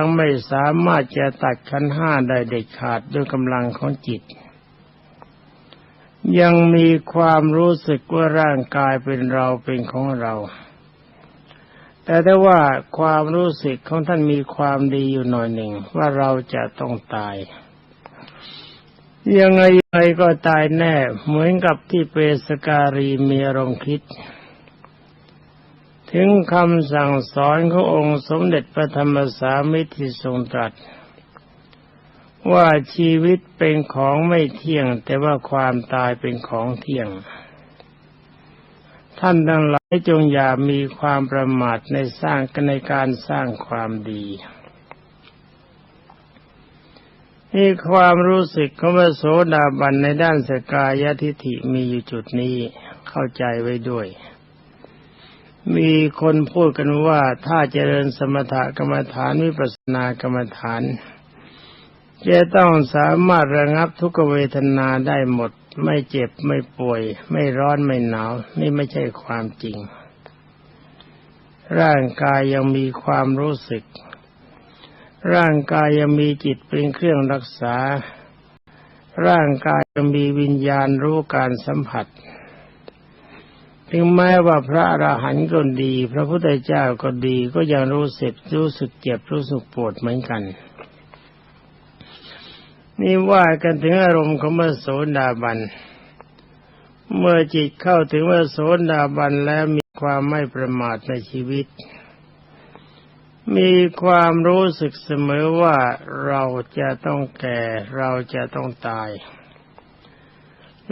ยังไม่สามารถจะตัดขันห้าได้เด็ดขาดด้วยกำลังของจิต ยังมีความรู้สึกว่าร่างกายเป็นเราเป็นของเรา แต่ถ้ว่าความรู้สึกของท่านมีความดีอยู่หน่อยหนึ่งว่าเราจะต้องตายยังไงยังไงก็ตายแน่ เหมือนกับที่เปสการีมีอารมณ์คิด ถึงคำสั่งสอนขององค์สมเด็จพระธรรมสามิตรที่ทรงตรัส ว่าชีวิตเป็นของไม่เที่ยง แต่ว่าความตายเป็นของเที่ยง ท่านทั้งหลายจงอย่ามีความประมาทในสร้างในการสร้างความดีนี่ความรู้สึกของพระโสดาบันในด้านสกายทิฐิมีอยู่จุดนี้เข้าใจไว้ด้วย มีคนพูดกันว่าถ้าเจริญสมถกรรมฐานวิปัสสนากรรมฐาน จะต้องสามารถระงับทุกเวทนาได้หมด ไม่เจ็บไม่ป่วย ไม่ร้อนไม่หนาว นี่ไม่ใช่ความจริง ร่างกายยังมีความรู้สึก ร่างกายยังมีจิตเป็นเครื่องรักษา ร่างกายยังมีวิญญาณรู้การสัมผัส ถึงแม้ว่าพระอราหันต์ก็ดี พระพุทธเจ้าก็ดีก็ยังรู้สึกรู้สึกเจ็บรู้สึกปวดเหมือนกัน นี่ว่ากันถึงอารมณ์ของมโสดาบัน เมื่อจิตเข้าถึงมโสดาบันแล้วมีความไม่ประมาทในชีวิต มีความรู้สึกเสมอว่าเราจะต้องแก่เราจะต้องตาย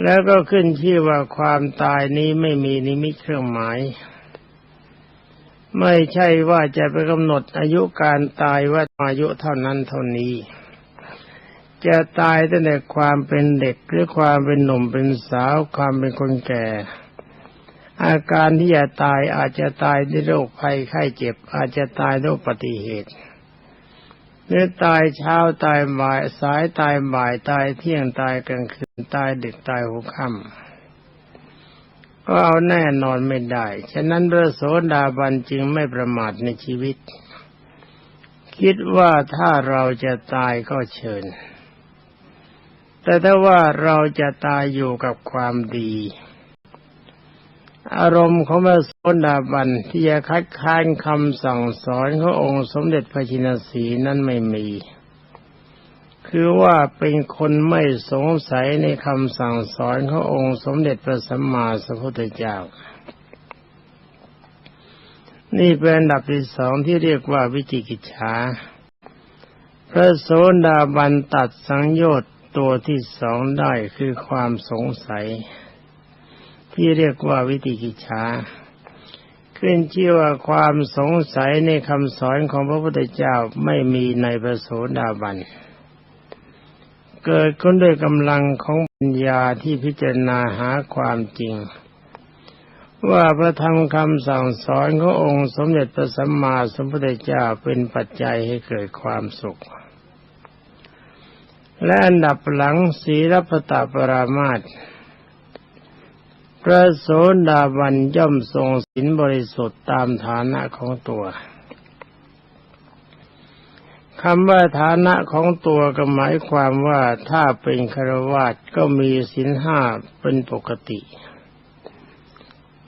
แล้วก็ขึ้นชื่อว่าความตายนี้ไม่มีนิมิตเครื่องหมาย ไม่ใช่ว่าจะไปกำหนดอายุการตายว่าอายุเท่านั้นเท่านี้ จะตายตั้งแต่ความเป็นเด็กหรือความเป็นหนุ่มเป็นสาว ความเป็นคนแก่ อาการที่จะตายอาจจะตายด้วยโรคภัยไข้เจ็บ อาจจะตายด้วยปฏิเหตุ หรือตายเช้าตายบ่ายสายตายบ่ายตายเที่ยงตายกลางคืนตายดึกตายหัวค่ำก็เอาแน่นอนไม่ได้ ฉะนั้นพระโสดาบันจึงไม่ประมาทในชีวิต คิดว่าถ้าเราจะตายก็เชิญ แต่ถ้าว่าเราจะตายอยู่กับความดี อารมณ์ของพระโสดาบันที่จะคัดค้านคำสั่งสอนขององค์สมเด็จพระชินสีนั้นไม่มี คือว่าเป็นคนไม่สงสัยในคำสั่งสอนขององค์สมเด็จพระสัมมาสัมพุทธเจ้า นี่เป็นอันดับที่สองที่เรียกว่าวิจิกิจฉา พระโสดาบันตัดสังโยชน์ตัวที่สองได้คือความสงสัย ที่เรียกว่าวิติกิจฉาขึ้นชื่อว่าความสงสัยในคำสอนของพระพุทธเจ้าไม่มีในพระโสดาบัน เกิดขึ้นด้วยกำลังของปัญญาที่พิจารณาหาความจริง ว่าพระธรรมคำสั่งสอนขององค์สมเด็จพระสัมมาสัมพุทธเจ้าเป็นปัจจัยให้เกิดความสุข และอันดับหลังศีลปตปรามาตร ระโสดาบันย่อมทรงศีลบริสุทธิ์ตามฐานะของตัวคำว่าฐานะของตัวก็หมายความว่าถ้าเป็นคารวาสก็มีศีลห้าเป็นปกติ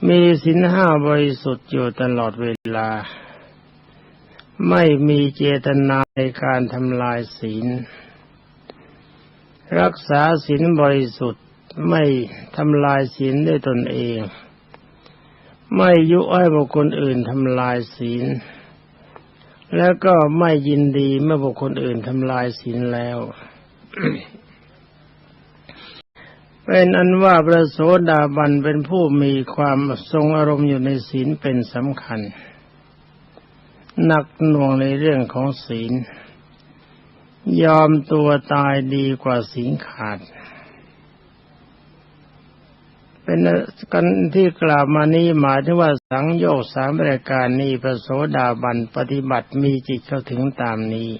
มีศีลห้าบริสุทธิ์อยู่ตลอดเวลา ไม่มีเจตนาในการทำลายศีล รักษาศีลบริสุทธิ์ ไม่ทำลายศีลด้วยตนเอง ไม่ยุให้บุคคลอื่นทำลายศีล แล้วก็ไม่ยินดีเมื่อบุคคลอื่นทำลายศีลแล้ว เป็นอันว่าพระโสดาบันเป็นผู้มีความทรงอารมณ์อยู่ในศีลเป็นสำคัญ หนักหน่วงในเรื่องของศีล ยอมตัวตายดีกว่าศีลขาด เป็นกันที่กล่าวมานี้หมายถึงว่าสังโยชน์สามรายการนี้พระโสดาบันปฏิบัติมีจิตเข้าถึงตามนี้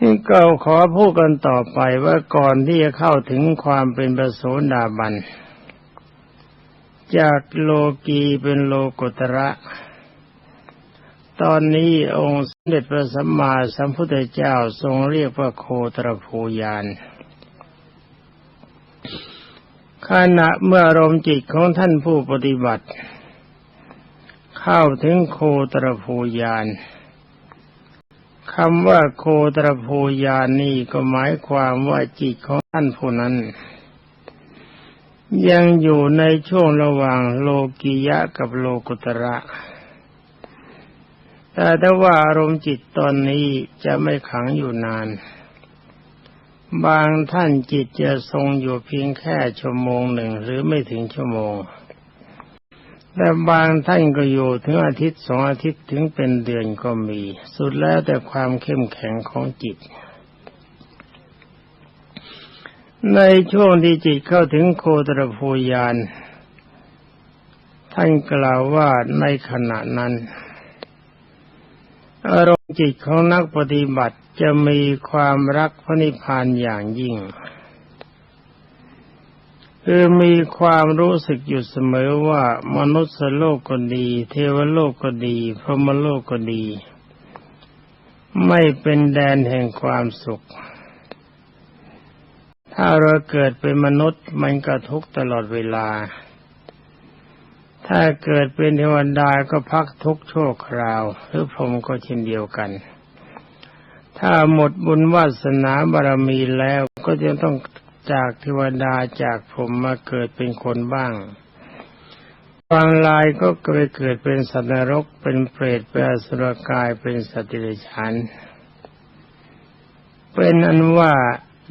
นี่ก็ขอพูดกันต่อไปว่าก่อนที่จะเข้าถึงความเป็นพระโสดาบัน จากโลกีเป็นโลกุตระ ตอนนี้องค์สมเด็จพระสัมมาสัมพุทธเจ้าทรงเรียกว่าโคตรภูยาน ขณะเมื่ออารมณ์จิตของท่านผู้ปฏิบัติ เข้าถึงโคตรภูยานคำว่าโคตรภูยานนี่ก็หมายความว่าจิตของท่านผู้นั้น ยังอยู่ในช่วงระหว่างโลกิยะกับโลกุตระแต่ถ้าว่าอารมณ์จิตตอนนี้จะไม่ขังอยู่นาน บางท่านจิตจะทรงอยู่เพียงแค่ชั่วโมงหนึ่งหรือไม่ถึงชั่วโมง แต่บางท่านก็อยู่ถึงอาทิตย์สองอาทิตย์ถึงเป็นเดือนก็มี สุดแล้วแต่ความเข้มแข็งของจิต ในช่วงที่จิตเข้าถึงโคตรภูยาน ท่านกล่าวว่าในขณะนั้นอารม จิตของนักปฏิบัติจะมีความรักพระนิพพานอย่างยิ่ง คือมีความรู้สึกอยู่เสมอว่ามนุษย์โลกก็ดี เทวโลกก็ดี พรหมโลกก็ดี ไม่เป็นแดนแห่งความสุข ถ้าเราเกิดเป็นมนุษย์มันก็ทุกตลอดเวลา ถ้าเกิดเป็นเทวดาก็พักทุกข์ชั่วคราว หรือพรหมก็เช่นเดียวกัน ถ้าหมดบุญวาสนาบารมีแล้วก็จะต้องจากเทวดาจากพรหมมาเกิดเป็นคนบ้าง บางรายก็เคยเกิดเป็นสัตว์นรก เป็นเปรต เป็นอสุรกาย เป็นสัตว์เดรัจฉานเป็นอันว่า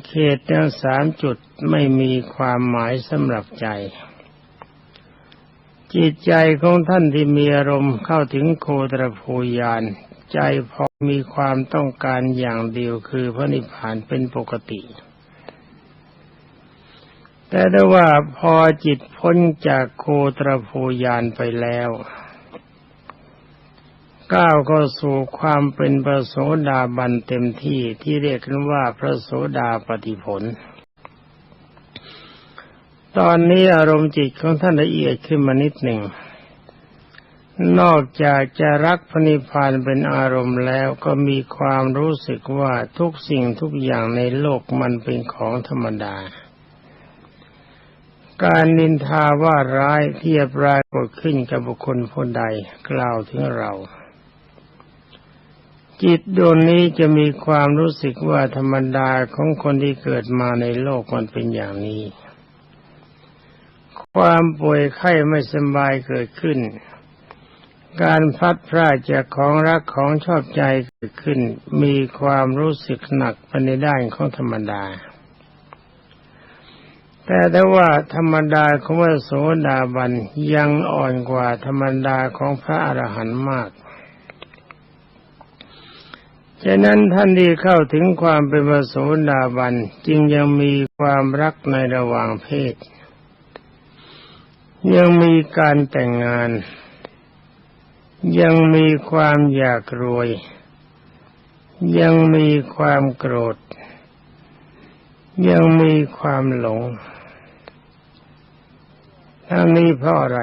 เขตทั้งสามจุดไม่มีความหมายสำหรับใจ จิตใจของท่านที่มีอารมณ์เข้าถึงโคตรภูยาน ใจพอมีความต้องการอย่างเดียวคือพระนิพพานเป็นปกติ แต่ได้ว่าพอจิตพ้นจากโคตรภูยานไปแล้วก้าวเข้าสู่ความเป็นพระโสดาบันเต็มที่ที่เรียกกันว่าพระโสดาปฏิผล ตอนนี้อารมณ์จิตของท่านละเอียดขึ้นมานิดหนึ่ง นอกจากจะรักพระนิพพานเป็นอารมณ์แล้วก็มีความรู้สึกว่าทุกสิ่งทุกอย่างในโลกมันเป็นของธรรมดา การนินทาว่าร้ายที่จะปรากฏขึ้นกับบุคคลผู้ใดกล่าวถึงเรา จิตดวงนี้จะมีความรู้สึกว่าธรรมดาของคนที่เกิดมาในโลกมันเป็นอย่างนี้ ความป่วยไข้ไม่สบายเกิดขึ้น การพัดพรากจากของรักของชอบใจเกิดขึ้น มีความรู้สึกหนักไปในด้านของธรรมดา แต่ถ้ว่าธรรมดาของพระโสดาบันยังอ่อนกว่าธรรมดาของพระอรหันต์มากฉะนั้นท่านที่เข้าถึงความเป็นพระโสดาบันจึงยังมีความรักในระหว่างเพศ ยังมีการแต่งงาน ยังมีความอยากรวย ยังมีความโกรธ ยังมีความหลงทั้งนี้เพราะอะไร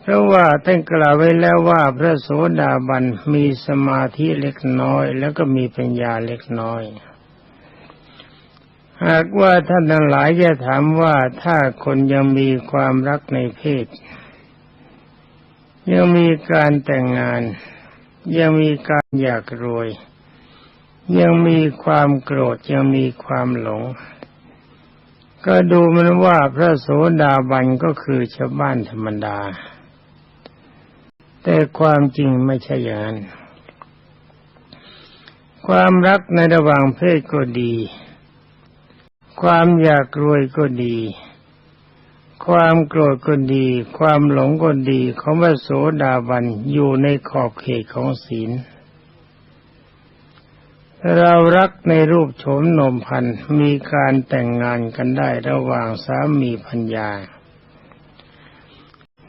เพราะว่าท่านกล่าวไว้แล้วว่าพระโสดาบันมีสมาธิเล็กน้อย แล้วก็มีปัญญาเล็กน้อย หากว่าท่านทั้งหลายจะถามว่าถ้าคนยังมีความรักในเพศ ยังมีการแต่งงาน ยังมีการอยากรวย ยังมีความโกรธยังมีความหลง ก็ดูมันว่าพระโสดาบันก็คือชาวบ้านธรรมดา แต่ความจริงไม่ใช่อย่างนั้นความรักในระหว่างเพศก็ดี ความอยากรวยก็ดี ความโกรธก็ดี ความหลงก็ดีของพระโสดาบันอยู่ในขอบเขตของศีล เรารักในรูปโฉมนมพันมีการแต่งงานกันได้ระหว่างสามีพัญญา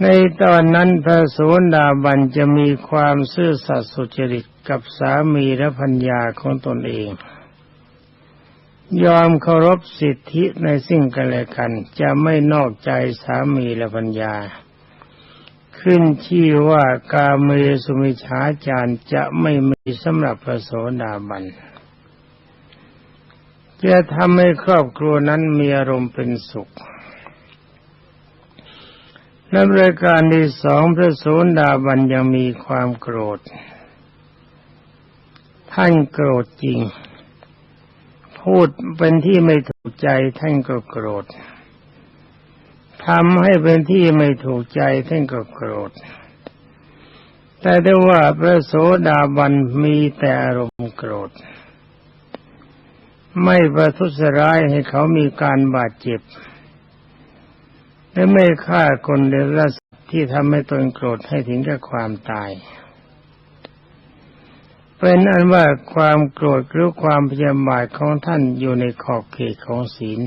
ในตอนนั้นพระโสดาบันจะมีความซื่อสัตย์สุจริตกับสามีและพัญญาของตนเอง ยอมเคารพสิทธิในสิ่งกันและกัน จะไม่นอกใจสามีและพัญญา ขึ้นชื่อว่ากาเมสุมิชาจารจะไม่มีสำหรับพระโสดาบัน จะทำให้ครอบครัวนั้นมีอารมณ์เป็นสุขและบริการที่สองพระโสดาบันยังมีความโกรธ ท่านโกรธจริง พูดเป็นที่ไม่ถูกใจท่านก็โกรธทำให้เป็นที่ไม่ถูกใจท่านก็โกรธ แต่ได้ว่าพระโสดาบันมีแต่อารมณ์โกรธ ไม่ประทุษร้ายให้เขามีการบาดเจ็บ และไม่ฆ่าคนเดรัจที่ทำให้ตนโกรธให้ถึงกับความตาย เป็นอันว่าความโกรธหรือความพยาบาทของท่านอยู่ในขอบเขตของศีล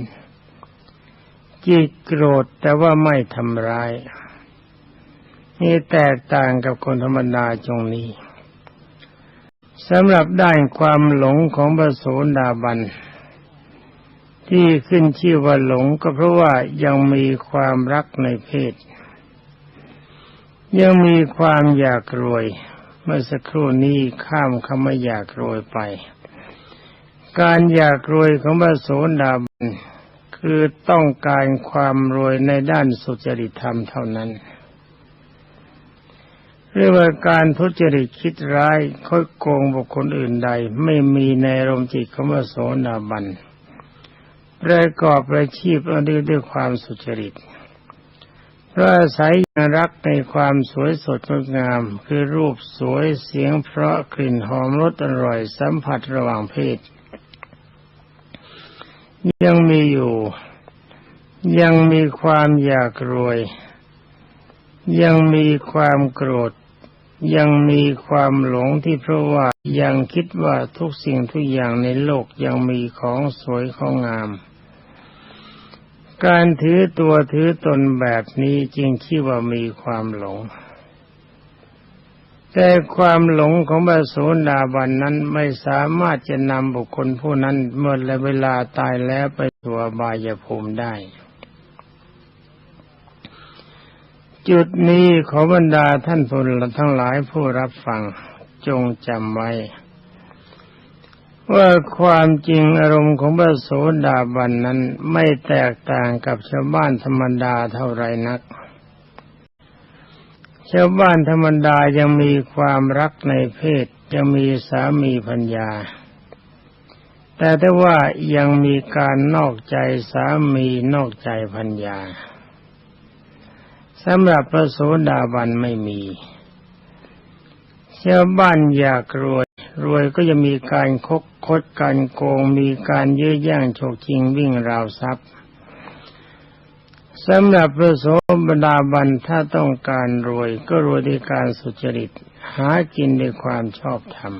จิตโกรธแต่ว่าไม่ทำร้าย นี่แตกต่างกับคนธรรมดาจงนี้สำหรับด้านความหลงของพระโสดาบัน ที่ขึ้นชื่อว่าหลงก็เพราะว่ายังมีความรักในเพศ ยังมีความอยากรวย เมื่อสักครู่นี้ข้ามคำว่าอยากรวยไป การอยากรวยของพระโสดาบันคือต้องการความรวยในด้านสุจริตธรรมเท่านั้นเรียกว่าการทุจริตคิดร้ายค่อยโกงบุคคลอื่นใด ไม่มีในอารมณ์จิตของพระโสดาบันประกอบประชีพอาด้วยด้วยความสุจริต เพระอาศัยรักในความสวยสดงดงาม คือรูปสวยเสียงเพราะกลิ่นหอมรสอร่อยสัมผัสระหว่างเพศ ยังมีอยู่ ยังมีความอยากรวย ยังมีความโกรธ ยังมีความหลงที่เพราะว่ายังคิดว่าทุกสิ่งทุกอย่างในโลกยังมีของสวยของงาม การถือตัวถือตนแบบนี้จริงที่ว่ามีความหลง แต่ความหลงของพระโสดาบันนั้นไม่สามารถจะนำบุคคลผู้นั้นเมื่อเวลาตายแล้วไปสู่บายภูมิได้ จุดนี้ขอบรรดาท่านผู้ทั้งหลายผู้รับฟังจงจำไว้ ว่าความจริงอารมณ์ของพระโสดาบันนั้นไม่แตกต่างกับชาวบ้านธรรมดาเท่าไรนัก ชาวบ้านธรรมดายังมีความรักในเพศยังมีสามีพัญญา แต่ถ้าว่ายังมีการนอกใจสามีนอกใจพัญญาสำหรับพระโสดาบันไม่มีชาวบ้านอยากรวย รวยก็จะมีการคกคดการโกง มีการยื้อแย่งโฉกชิงวิ่งราวทรัพย์สำหรับพระโสดาบันถ้าต้องการรวยก็รวยด้วยการสุจริต หากินด้วยความชอบธรรม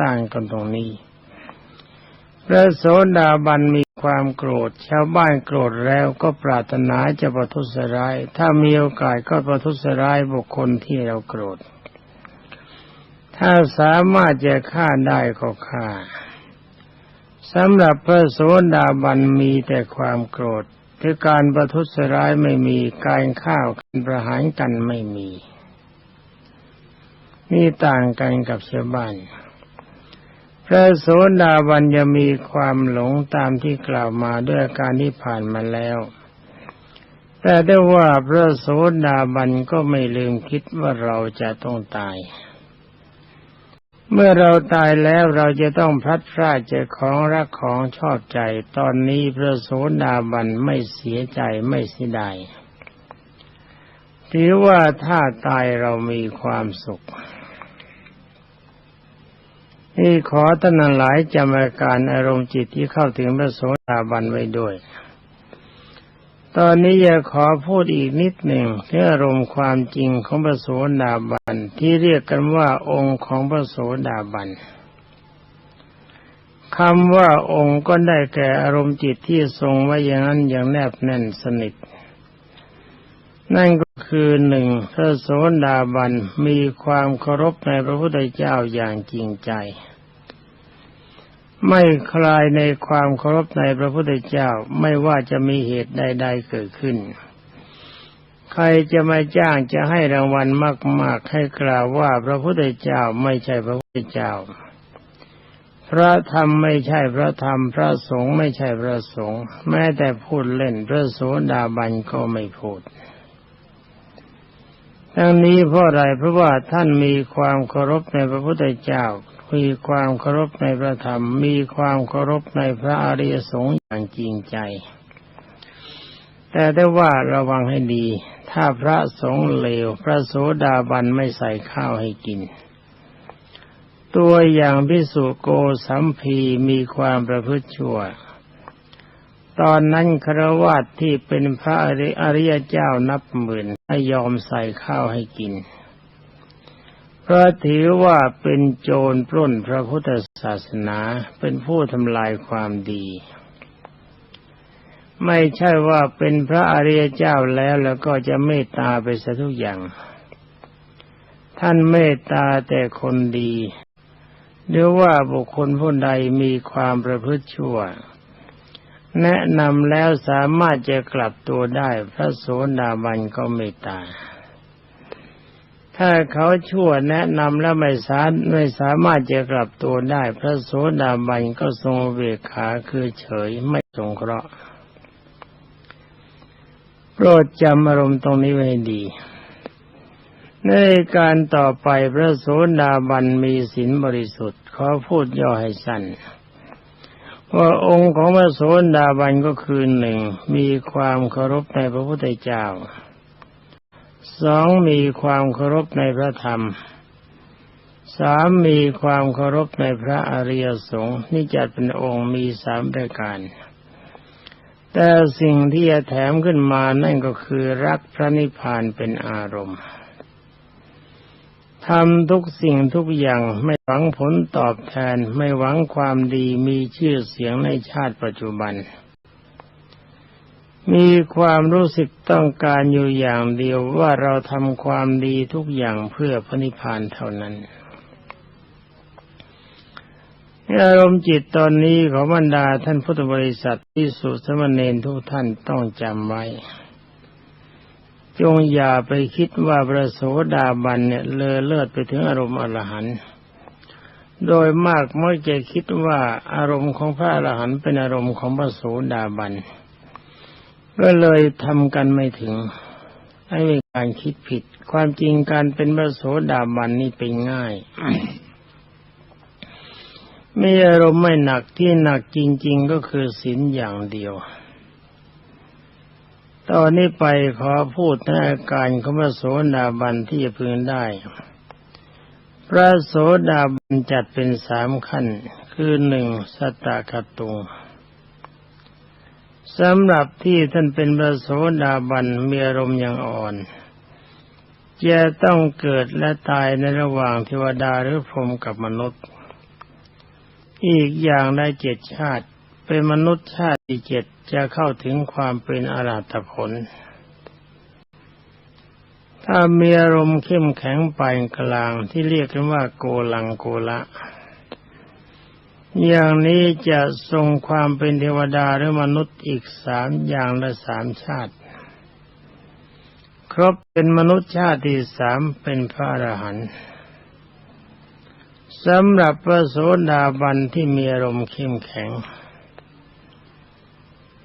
ต่างกันตรงนี้ พระโสดาบันมีความโกรธ ชาวบ้านโกรธแล้วก็ปรารถนาจะประทุษร้าย ถ้ามีโอกาสก็ประทุษร้ายบุคคลที่เราโกรธ ถ้าสามารถจะฆ่าได้ก็ฆ่าสำหรับพระโสดาบันมีแต่ความโกรธคือการประทุษร้ายไม่มีการข้าวการประหารกันไม่มีนี่ต่างกันกับชาวบ้านพระโสดาบันจะมีความหลงตามที่กล่าวมาด้วยการที่ผ่านมาแล้ว แต่ได้ว่าพระโสดาบันก็ไม่ลืมคิดว่าเราจะต้องตาย เมื่อเราตายแล้วเราจะต้องพลัดพรากจากของรักของชอบใจ ตอนนี้พระโสดาบันไม่เสียใจไม่เสียดายถือว่าถ้าตายเรามีความสุข นี่ขอท่านหลายจำอาการอารมณ์จิตที่เข้าถึงพระโสดาบันไว้ด้วย ตอนนี้จะขอพูดอีกนิดหนึ่งเรื่องอารมณ์ความจริงของพระโสดาบันที่เรียกกันว่าองค์ของพระโสดาบันคำว่าองค์ก็ได้แก่อารมณ์จิตที่ทรงไว้อย่างนั้นอย่างแนบแน่นสนิท นั่นก็คือหนึ่งพระโสดาบันมีความเคารพในพระพุทธเจ้าอย่างจริงใจ ไม่คลายในความเคารพในพระพุทธเจ้าไม่ว่าจะมีเหตุใด ๆ เกิดขึ้น ใครจะมาจ้างจะให้รางวัลมาก ๆ ให้กล่าวว่าพระพุทธเจ้าไม่ใช่พระพุทธเจ้า พระธรรมไม่ใช่พระธรรม พระสงฆ์ไม่ใช่พระสงฆ์แม้แต่พูดเล่นพระโสดาบันก็ไม่พูดทั้งนี้เพราะอะไรเพราะว่าท่านมีความเคารพในพระพุทธเจ้า มีความเคารพในพระธรรม มีความเคารพในพระอริยสงฆ์อย่างจริงใจ แต่ได้ว่าระวังให้ดี ถ้าพระสงฆ์เลว พระโสดาบันไม่ใส่ข้าวให้กิน ตัวอย่างพิสุโกสัมพีมีความประพฤติชั่ว ตอนนั้นครวาตที่เป็นพระอริยเจ้านับหมื่นไม่ยอมใส่ข้าวให้กิน พระถือว่าเป็นโจรปล้นพระพุทธศาสนาเป็นผู้ทำลายความดี ไม่ใช่ว่าเป็นพระอริยเจ้าแล้วแล้วก็จะเมตตาไปซะทุกอย่าง ท่านเมตตาแต่คนดีหรือว่าบุคคลผู้ใดมีความประพฤติชั่ว แนะนำแล้วสามารถจะกลับตัวได้พระโสดาบันก็เมตตา ถ้าเขาชั่วแนะนำแล้วไม่สามไม่สามารถจะกลับตัวได้ พระโสดาบันก็ทรงเวขาคือเฉยไม่สงเคราะห์โปรดจำอารมณ์ตรงนี้ไว้ดี ในการต่อไปพระโสดาบันมีศีลบริสุทธิ์ขอพูดย่อให้สั้นว่าองค์ของพระโสดาบันก็คือหนึ่งมีความเคารพในพระพุทธเจ้า สองมีความเคารพในพระธรรมสามมีความเคารพในพระอริยสงฆ์นี่จัดเป็นองค์มีสามประการ แต่สิ่งที่จะแถมขึ้นมานั่นก็คือรักพระนิพพานเป็นอารมณ์ทำทุกสิ่งทุกอย่างไม่หวังผลตอบแทนไม่หวังความดีมีชื่อเสียงในชาติปัจจุบัน มีความรู้สึกต้องการอยู่อย่างเดียวว่าเราทำความดีทุกอย่างเพื่อพระนิพพานเท่านั้นอารมณ์จิตตอนนี้ของบรรดาท่านพุทธบริษัทที่สุสมณเณรทุกท่านต้องจำไว้ จงอย่าไปคิดว่าพระโสดาบันเนี่ยเลอเลิศไปถึงอารมณ์อรหันต์โดยมากมักจะคิดว่าอารมณ์ของพระอรหันต์เป็นอารมณ์ของพระโสดาบัน ก็เลยทำกันไม่ถึงให้เป็นการคิดผิด ความจริงการเป็นพระโสดาบันนี่เป็นง่ายมีอารมณ์ไม่หนักที่หนักจริง ๆ ก็คือศีลอย่างเดียว ตอนนี้ไปขอพูดในอาการของพระโสดาบันที่จะพึงได้ พระโสดาบันจัดเป็นสามขั้น คือหนึ่งสตากตุง สำหรับที่ท่านเป็นพระโสดาบันมีอารมณ์อย่างอ่อน จะต้องเกิดและตายในระหว่างเทวดาหรือพรหมกับมนุษย์ อีกอย่างได้เจ็ดชาติ เป็นมนุษย์ชาติที่เจ็ดจะเข้าถึงความเป็นอรหัตผล ถ้ามีอารมณ์เข้มแข็งปานกลางที่เรียกกันว่าโกลังโกละ อย่างนี้จะทรงความเป็นเทวดาหรือมนุษย์อีกสามอย่างละสามชาติ ครบเป็นมนุษย์ชาติที่สามเป็นพระอรหันต์สำหรับพระโสดาบันที่มีอารมณ์เข้มแข็ง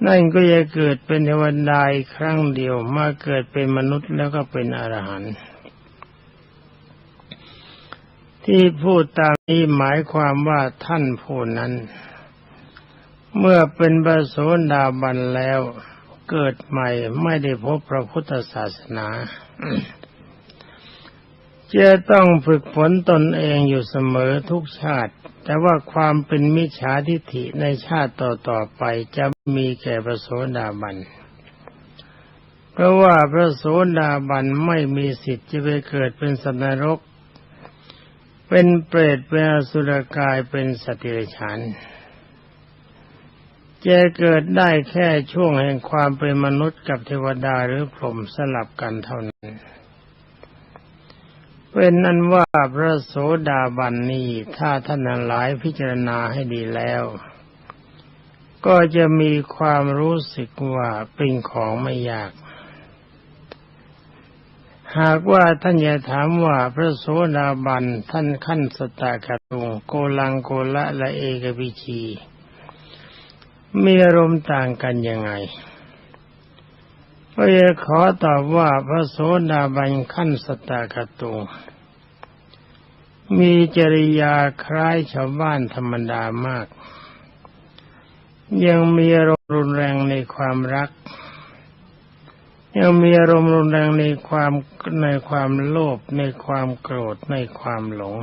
นั่นก็จะเกิดเป็นเทวดาอีกครั้งเดียวมาเกิดเป็นมนุษย์แล้วก็เป็นอรหันต์ ที่พูดตามนี้หมายความว่าท่านผู้นั้น เมื่อเป็นบระโสดาบันแล้วเกิดใหม่ไม่ได้พบพระพุทธศาสนา จะต้องฝึกฝนตนเองอยู่เสมอทุกชาติ แต่ว่าความเป็นมิจฉาทิฏฐิในชาติต่อๆไปจะมีแก่พระโสดาบันเพราะว่าพระโสดาบันไม่มีสิทธิ์จะไปเกิดเป็นสัตว์นรก เป็นเปรตเป็นอสุรกายเป็นสติเรชานจะเกิดได้แค่ช่วงแห่งความเป็นมนุษย์กับเทวดาหรือพรหมสลับกันเท่านั้น เป็นนั้นว่าพระโสดาบันนี้ถ้าท่านหลายพิจารณาให้ดีแล้ว ก็จะมีความรู้สึกว่าเป็นของไม่ยาก หากว่าท่านจะถามว่าพระโสดาบันท่านขั้นสตากตุงโกลังโกละและเอกวิชีมีอารมณ์ต่างกันยังไงก็จะขอตอบว่าพระโสดาบันขั้นสตากตุงมีจริยาคล้ายชาวบ้านธรรมดามาก ยังมีอารมณ์รุนแรงในความรัก ยังมีอารมณ์รุนแรงในความในความโลภในความโกรธในความหลง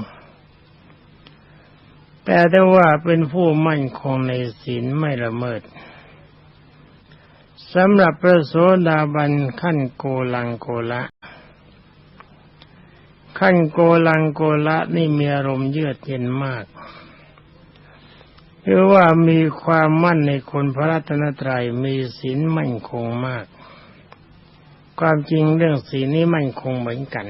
แต่ได้ว่าเป็นผู้มั่นคงในศีลไม่ละเมิดสำหรับพระโสดาบันขั้นโกลังโกละขั้นโกลังโกละนี่มีอารมณ์เยือกเย็นมากคือว่ามีความมั่นในคนพระรัตนตรัยมีศีลมั่นคงมาก ความจริงเรื่องศีนี้มั่นคงเหมือนกัน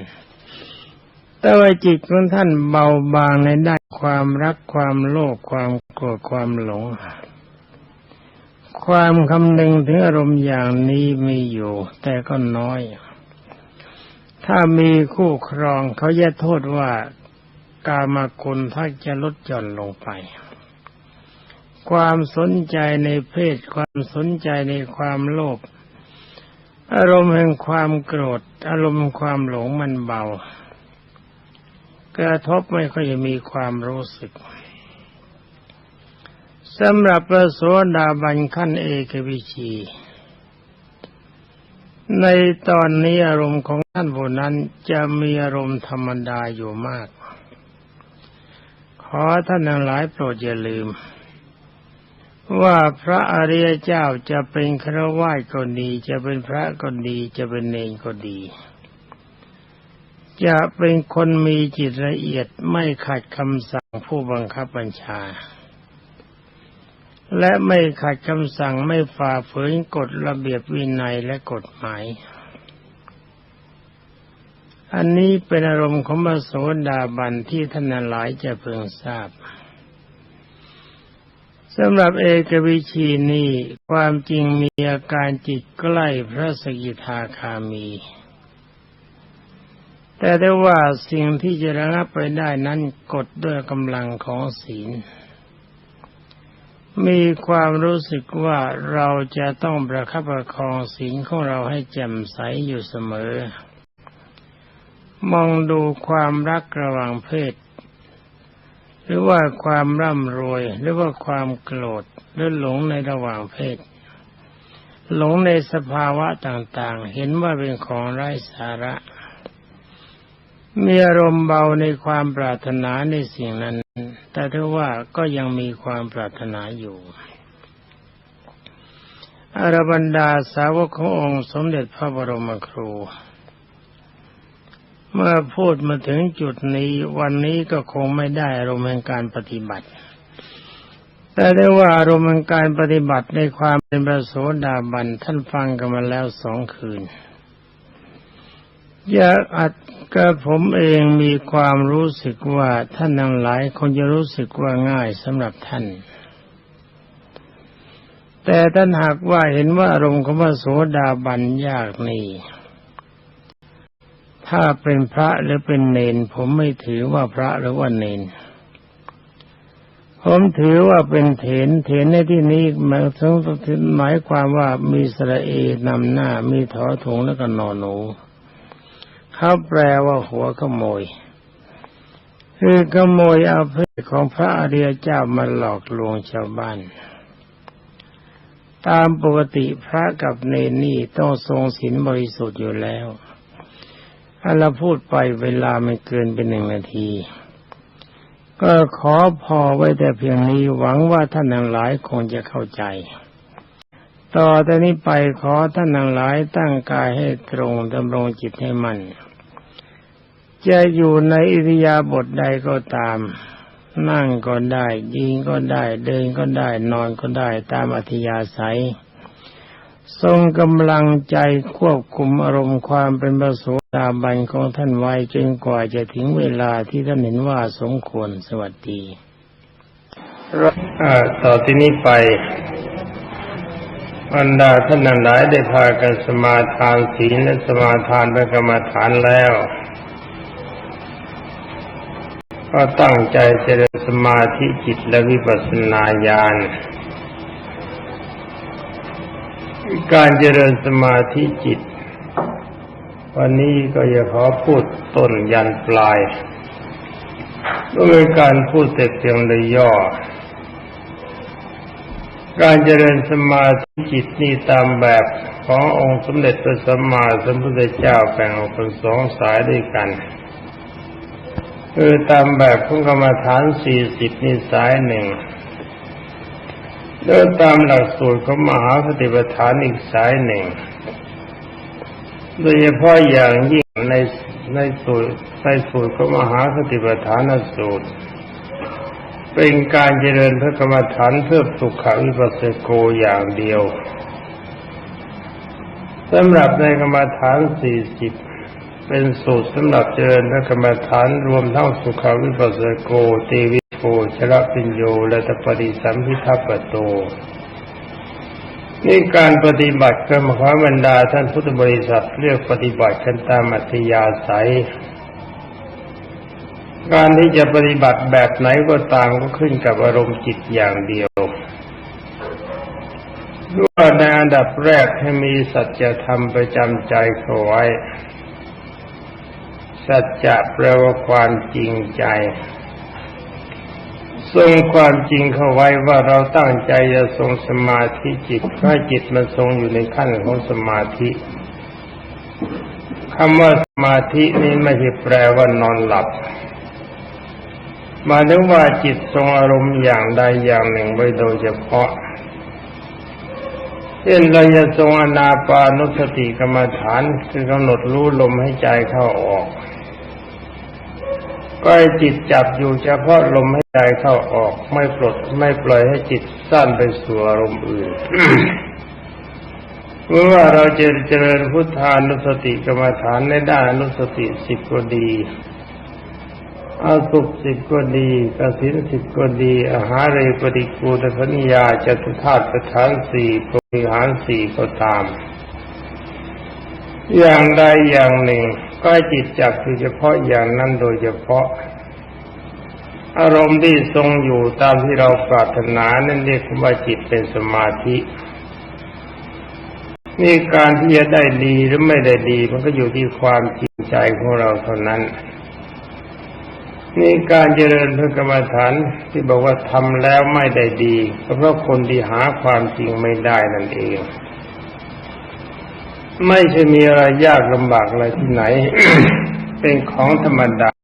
แต่ว่าจิตของท่านเบาบางในด้านความรักความโลภความโกรธความหลง ความคำนึงถึงอารมณ์อย่างนี้มีอยู่ แต่ก็น้อย ถ้ามีคู่ครองเขาจะโทษว่ากามคุณถ้าจะลดหย่อนลงไป ความสนใจในเพศความสนใจในความโลภ อารมณ์แห่งความโกรธ อารมณ์แห่งความหลงมันเบา กระทบไม่ค่อยจะมีความรู้สึกสำหรับพระโสดาบันขั้นเอกวิชี ในตอนนี้อารมณ์ของท่านผู้นั้นจะมีอารมณ์ธรรมดาอยู่มาก ขอท่านทั้งหลายโปรดอย่าลืม ว่าพระอริยเจ้าจะเป็นครวาสก็ดี จะเป็นพระก็ดี จะเป็นเนรก็ดี จะเป็นคนมีจิตละเอียดไม่ขัดคำสั่งผู้บังคับบัญชา และไม่ขัดคำสั่งไม่ฝ่าฝืนกฎระเบียบวินัยและกฎหมาย อันนี้เป็นอารมณ์ของพระโสดาบันที่ท่านหลายจะเพิ่งทราบ สำหรับเอกวิชีนี้ความจริงมีอาการจิตใกล้พระสกิทาคามี แต่ได้ว่าสิ่งที่จะระงับไปได้นั้นกดด้วยกำลังของศีล มีความรู้สึกว่าเราจะต้องประคับประคองศีลของเราให้แจ่มใสอยู่เสมอ มองดูความรักระหว่างเพศ หรือว่าความร่ำรวย หรือว่าความโกรธหรือหลงในระหว่างเพศ หลงในสภาวะต่างๆ เห็นว่าเป็นของไร้สาระ มีอารมณ์เบาในความปรารถนาในสิ่งนั้น แต่ถ้าว่าก็ยังมีความปรารถนาอยู่อรบรรดาสาวกขององค์สมเด็จพระบรมครู เมื่อพูดมาถึงจุดนี้วันนี้ก็คงไม่ได้อารมณ์แห่งการปฏิบัติ แต่ได้ว่าอารมณ์แห่งการปฏิบัติในความเป็นประโสดาบันท่านฟังกันมาแล้วสองคืนอยากอัดกระผมเองมีความรู้สึกว่าท่านทั้งหลายคงจะรู้สึกว่าง่ายสำหรับท่าน แต่ท่านหากว่าเห็นว่าอารมณ์ของพระโสดาบันยากนี่ ถ้าเป็นพระหรือเป็นเนน ผมไม่ถือว่าพระหรือว่าเนน ผมถือว่าเป็นเถนเถนในที่นี้หมายถึงหมายความว่ามีสระเอนำหน้า มีถอถุงแล้วก็นอนหนูเขาแปลว่าหัวขโมย คือขโมยเอาเพศของพระอริยเจ้ามาหลอกลวงชาวบ้านตามปกติพระกับเนนี่ต้องทรงศีลบริสุทธิ์อยู่แล้ว ถ้าเราพูดไปเวลาไม่เกินเป็นหนึ่งนาที ก็ขอพอไว้แต่เพียงนี้หวังว่าท่านทั้งหลายคงจะเข้าใจ ต่อแต่นี้ไปขอท่านทั้งหลายตั้งกายให้ตรงดำรงจิตให้มั่นจะอยู่ในอิริยาบถใดก็ตาม นั่งก็ได้ยิงก็ได้ เดินก็ได้ นอนก็ได้ตามอัธยาศัย ทรงกำลังใจควบคุมอารมณ์ความเป็นประโสดาบันของท่านไว้จนกว่าจะถึงเวลาที่ท่านเห็นว่าสมควรสวัสดีต่อที่นี้ไปบรรดาท่านทั้งหลายได้พากันสมาทานศีลและสมาทานพระกรรมฐานแล้ว ก็ตั้งใจเจริญสมาธิจิตและวิปัสสนาญาณ การเจริญสมาธิจิต วันนี้ก็จะขอพูดต้นยันปลายด้วยการพูดแต่เพียงโดยย่อ การเจริญสมาธิจิตนี่ตามแบบขององค์สมเด็จพระสัมมาสัมพุทธเจ้าแบ่งออกเป็นสองสายด้วยกันคือตามแบบของกรรมฐานสี่สิบนี่สายหนึ่ง โดยตามหลักสูตรของมหาสติปัฏฐานอีกสายหนึ่ง โดยเฉพาะอย่างยิ่งในในสูตรในสูตรของมหาสติปัฏฐานสูตร เป็นการเจริญพระกรรมฐานเพื่อสุขวิปัสสโกอย่างเดียวสำหรับในกรรมฐานสี่สิบเป็นสูตรสำหรับเจริญพระกรรมฐานรวมทั้งสุขวิปัสสโกเตวิ โกชระปิญโยและตปฏิสัมพิทัปโตนี่การปฏิบัติกรรมขอบรรดาท่านพุทธบริษัทเรียกปฏิบัติกันตามอัธยาศัย การที่จะปฏิบัติแบบไหนก็ตามก็ขึ้นกับอารมณ์จิตอย่างเดียวด้ว่าในอันดับแรกให้มีสัจธรรมประจำใจเขาไว้ สัจจะแปลว่าความจริงใจ ทรงความจริงเข้าไว้ว่าเราตั้งใจจะทรงสมาธิจิตให้จิตมันทรงอยู่ในขั้นของสมาธิคำว่าสมาธินี้ไม่ใช่แปลว่านอนหลับ มาถึงว่าจิตทรงอารมณ์อย่างใดอย่างหนึ่งไว้โดยเฉพาะเช่นเราจะทรงอนาปานุสติกรรมฐานคือกำหนดรู้ลมให้ใจเข้าออก ก็ให้จิตจับอยู่เฉพาะลมให้ใจเข้าออกไม่ปลดไม่ปล่อยให้จิตสั้นไปสู่อารมณ์อื่นเมื่อเราจะเจริญพุทธานุสติกรรมฐานในด้านอนุสติสิบก็ดีอาสุขสิบก็ดีกสินสิบก็ดี อาหารเรปฏิกูลพัญญาจตุธาตุประธานสี่บริหารสี่ก็ตาม อย่างใดอย่างหนึ่ง ก็ให้จิตจับอยู่เฉพาะอย่างนั้นโดยเฉพาะ อารมณ์ที่ทรงอยู่ตามที่เราปรารถนานั่นเรียกว่าจิตเป็นสมาธินี่การที่จะได้ดีหรือไม่ได้ดี มันก็อยู่ที่ความจริงใจของเราเท่านั้นนี่การเจริญพระกรรมฐานที่บอกว่าทำแล้วไม่ได้ดีก็เพราะคนที่หาความจริงไม่ได้นั่นเอง ไม่ใช่มีอะไรยากลำบากอะไรที่ไหน เป็นของธรรมดา